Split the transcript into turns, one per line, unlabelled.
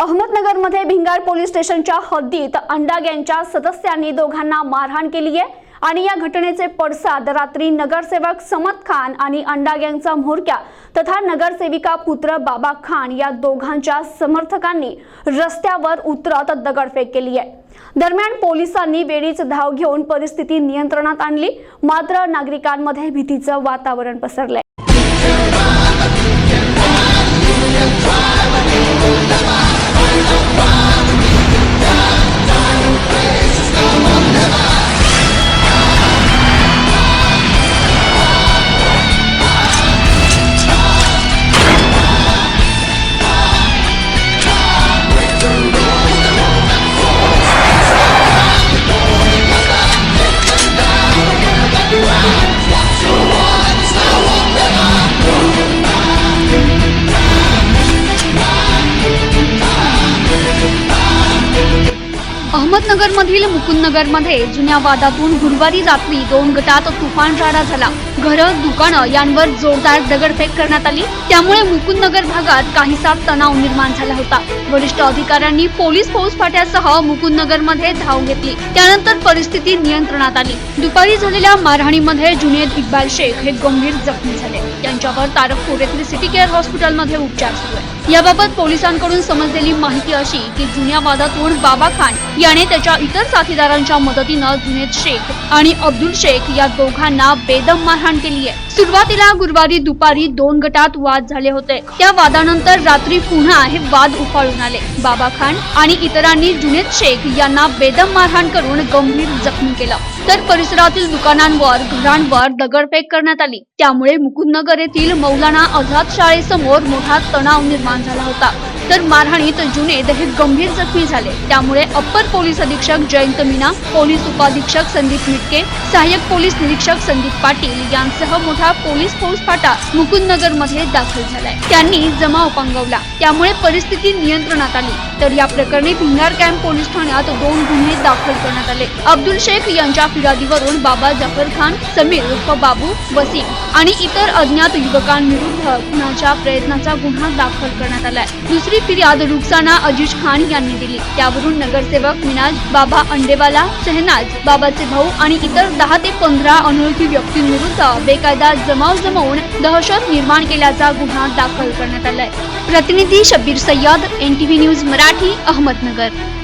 अहमदनगरमध्ये भिंगार पोलीस स्टेशनच्या हद्दीत अंडा गँगच्या सदस्यांनी दोघांना मारहाण केली आहे. आणि या घटनेचे पडसाद रात्री नगरसेवक समत खान आणि अंडा गँगचा म्होरक्या तथा नगरसेविका पुत्र बाबा खान या दोघांच्या समर्थकांनी रस्त्यावर उतरत दगडफेक केली आहे. दरम्यान पोलिसांनी वेळीच धाव घेऊन परिस्थिती नियंत्रणात आणली मात्र नागरिकांमध्ये भीतीचं वातावरण पसरलंय.
अहमदनगरमधील मुकुंदनगरमध्ये जुन्या वादातून गुरुवारी रात्री दोन गटात तुफान राडा झाला. घरं दुकानं यांवर जोरदार दगडफेक करण्यात आली. त्यामुळे मुकुंदनगर भागात काहीसा तणाव निर्माण झाला होता. वरिष्ठ अधिकाऱ्यांनी पोलीस फौजफाट्यासह मुकुंदनगरमध्ये धाव घेतली. त्यानंतर परिस्थिती नियंत्रणात आली. दुपारी झालेल्या मारहाणीमध्ये जुनेद इक्बाल शेख हे गंभीर जखमी झाले. यांच्यावर तारकपूर येथील सिटी केअर हॉस्पिटलमध्ये उपचार सुरू आहे याबाबत पोलिसांकडून समजलेली माहिती अशी की जुन्या वादातून बाबा खान याने त्याच्या इतर साथीदारांच्या मदतीनं जुनेद शेख आणि अब्दुल शेख या दोघांना बेदम मारहाण केली आहे. सुरुवातीला गुरुवारी दुपारी दोन गटात वाद झाले होते. त्या वादानंतर रात्री पुन्हा हे वाद उफाळून आले. बाबा खान आणि इतरांनी जुनेद शेख यांना बेदम मारहाण करून गंभीर जखमी केलं. तर परिसरातील दुकानांवर घरांवर दगडफेक करण्यात आली. त्यामुळे मुकुंदनगर येथील मौलाना आझाद शाळेसमोर मोठा तणाव निर्माण झाला होता. तर मारहाणीत जुनेद हे गंभीर जखमी झाले. त्यामुळे अप्पर पोलीस अधीक्षक जयंत मीना पोलीस उपाधीक्षक संदीप मिटके सहाय्यक पोलीस निरीक्षक संदीप पाटील यांसह मोठा पोलीस फौजफाटा मुकुंदनगरमध्ये दाखल झालाय. त्यांनी जमाव पांगवला त्यामुळे परिस्थिती नियंत्रणात आली. तर या प्रकरणी भिंगार कॅम्प पोलीस ठाण्यात दोन गुन्हे दाखल करण्यात आले. अब्दुल शेख यांच्या फिर्यादीवरून बाबा जफर खान समीर उर्फ बाबू वसीम आणि इतर अज्ञात युवकांविरुद्ध खुनाच्या प्रयत्नाचा गुन्हा दाखल करण्यात आलाय. दुसरी फिर्याद रुक्साना अजीज खान यांनी दिली. त्यावरून नगरसेवक मिनाज बाबा अंडेवाला शहनाज बाबाचे भाऊ आणि इतर दहा ते पंधरा अनोळखी व्यक्तींविरुद्ध बेकायदा जमाव जमवून दहशत निर्माण केल्याचा गुन्हा दाखल करण्यात आलाय. प्रतिनिधी शब्बीर सय्यद एनटीव्ही न्यूज मराठी. मराठी अहमदनगर.